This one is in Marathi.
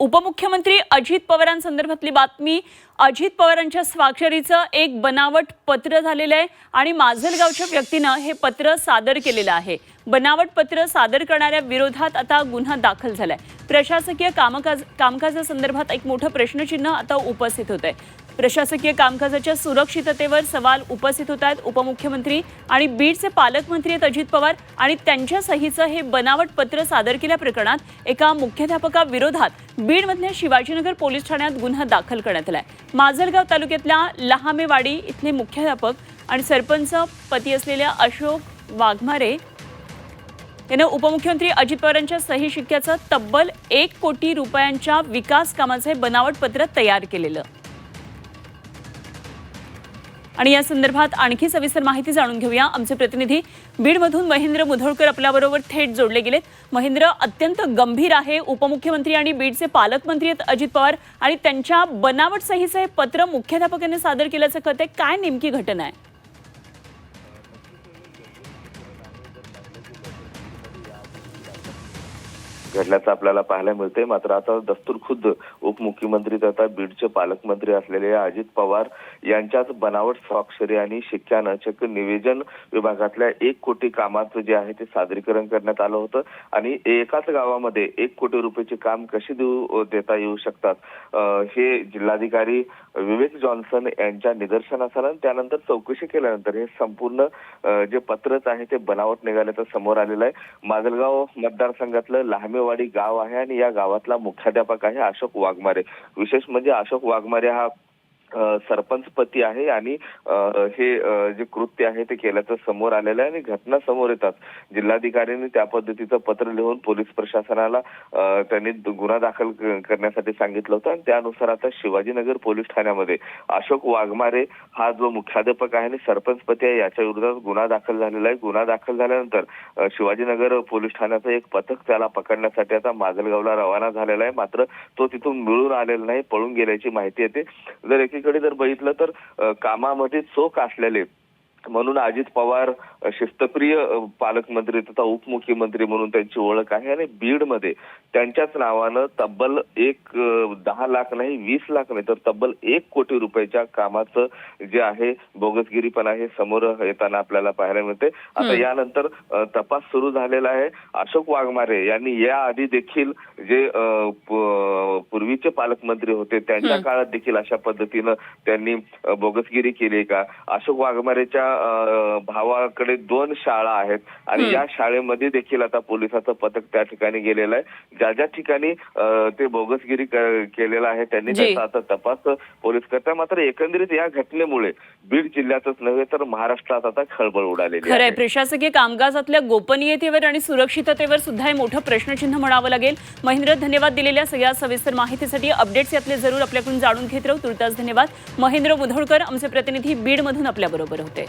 उपमुख्यमंत्री अजित पवारांसंदर्भातली बातमी. अजित पवारांच्या स्वाक्षरीचं एक बनावट पत्र झालेलं आहे आणि माजलगावच्या व्यक्तीनं हे पत्र सादर केलेलं आहे. बनावट पत्र सादर करणाऱ्या विरोधात आता गुन्हा दाखल झालाय. प्रशासकीय कामकाज कामकाजासंदर्भात एक मोठं प्रश्नचिन्ह आता उपस्थित होत आहे प्रशासकीय कामकाजाच्या सुरक्षिततेवर सवाल उपस्थित होत आहेत उपमुख्यमंत्री आणि बीडचे पालकमंत्री आहेत अजित पवार आणि त्यांच्या सहीचं हे बनावट पत्र सादर केल्या प्रकरणात एका मुख्याध्यापकाविरोधात बीडमधल्या शिवाजीनगर पोलीस ठाण्यात गुन्हा दाखल करण्यात आला आहे माजलगाव तालुक्यातल्या लहामेवाडी इथले मुख्याध्यापक आणि सरपंच पती असलेल्या अशोक वाघमारे यानं उपमुख्यमंत्री अजित पवारांच्या सही शिक्क्याचं तब्बल एक कोटी रुपयांच्या विकास कामाचं हे बनावट पत्र तयार केलेलं. आणि या संदर्भात आणखी सविस्तर माहिती जाणून घेऊया. आमचे प्रतिनिधी बीडमधून महेंद्र मुधोळकर आपल्याबरोबर थेट जोडले गेलेत. महेंद्र अत्यंत गंभीर आहे. उपमुख्यमंत्री आणि बीडचे पालकमंत्री आहेत अजित पवार आणि त्यांच्या बनावट सहीचं हे पत्र मुख्याध्यापकांनी सादर केल्याचं कळतंय. काय नेमकी घटना आहे? घडल्याचं आपल्याला पाहायला मिळते मात्र आता दस्तूर खुद्द उपमुख्यमंत्री तथा बीडचे पालकमंत्री असलेले अजित पवार यांच्याच बनावट स्वाक्षरी आणि शिक्क्यानं चक्क निवेदन विभागातल्या एक कोटी कामाचं जे आहे ते सादरीकरण करण्यात आलं होतं. आणि एकाच गावामध्ये एक कोटी रुपयाचे काम कसे देऊ देता येऊ शकतात? हे जिल्हाधिकारी विवेक जॉन्सन यांच्या निदर्शनास आलं आणि त्यानंतर चौकशी केल्यानंतर हे संपूर्ण जे पत्रच आहे ते बनावट निघाल्याचं समोर आलेलं आहे. माजलगाव मतदारसंघातलं लहामेवाडी गाव आहे आणि या गावातला मुख्याध्यापक आहे अशोक वाघमारे. विशेष म्हणजे अशोक वाघमारे हा सरपंचपती सरपंच पती आहे आणि हे जे कृत्य आहे ते केल्याचं समोर आलेलं आहे आणि घटना समोर येतात. जिल्हाधिकाऱ्यांनी त्या पद्धतीचं पत्र लिहून पोलीस प्रशासनाला त्यांनी गुन्हा दाखल करण्यासाठी सांगितलं होतं आणि त्यानुसार आता शिवाजीनगर पोलीस ठाण्यामध्ये अशोक वाघमारे हा जो मुख्याध्यापक आहे आणि सरपंच पती आहे याच्या विरोधात गुन्हा दाखल झालेला आहे. गुन्हा दाखल झाल्यानंतर शिवाजीनगर पोलीस ठाण्याचं एक पथक त्याला पकडण्यासाठी आता माजलगावला रवाना झालेला आहे. मात्र तो तिथून मिळून आलेला नाही पळून गेल्याची माहिती येते. जर एकीकडे जर बघितलं तर कामामध्ये चोख असलेले म्हणून अजित पवार शिस्तप्रिय पालकमंत्री तथा उपमुख्यमंत्री म्हणून त्यांची ओळख आहे आणि बीडमध्ये त्यांच्याच नावानं तब्बल एक दहा लाख नाही वीस लाख नाही तर तब्बल एक कोटी रुपयाच्या कामाचं जे आहे बोगसगिरीपणा हे समोर येताना आपल्याला पाहायला मिळते आता. यानंतर तपास सुरू झालेला आहे अशोक वाघमारे यांनी याआधी देखील जे पूर्वीचे पालकमंत्री होते त्यांच्या. काळात देखील अशा पद्धतीनं त्यांनी बोगसगिरी केली का अशोक वाघमारेच्या भावाकडे दोन शाळा आहेत. आणि. या शाळेमध्ये देखील आता पोलिसाचं पथक त्या ठिकाणी गेलेलं आहे. ज्या ज्या ठिकाणी ते बोगसगिरी केलेलं आहे त्यांनी. त्याचा आता तपास पोलीस करतात मात्र एकंदरीत या घटनेमुळे बीड जिल्ह्यातच नव्हे तर महाराष्ट्रात आता खळबळ उडालेली खरंय. आहे. प्रशासकीय कामकाजातल्या गोपनीयतेवर आणि सुरक्षिततेवर सुद्धा हे मोठं प्रश्नचिन्ह म्हणावं लागेल. महेंद्र धन्यवाद दिलेल्या सगळ्या सविस्तर माहितीसाठी अपडेट्स यातले जरूर आपल्याकडून जाणून घेत राहू. तुर्तास धन्यवाद. महेंद्र मुधोळकर आमचे प्रतिनिधी बीडमधून आपल्याबरोबर होते.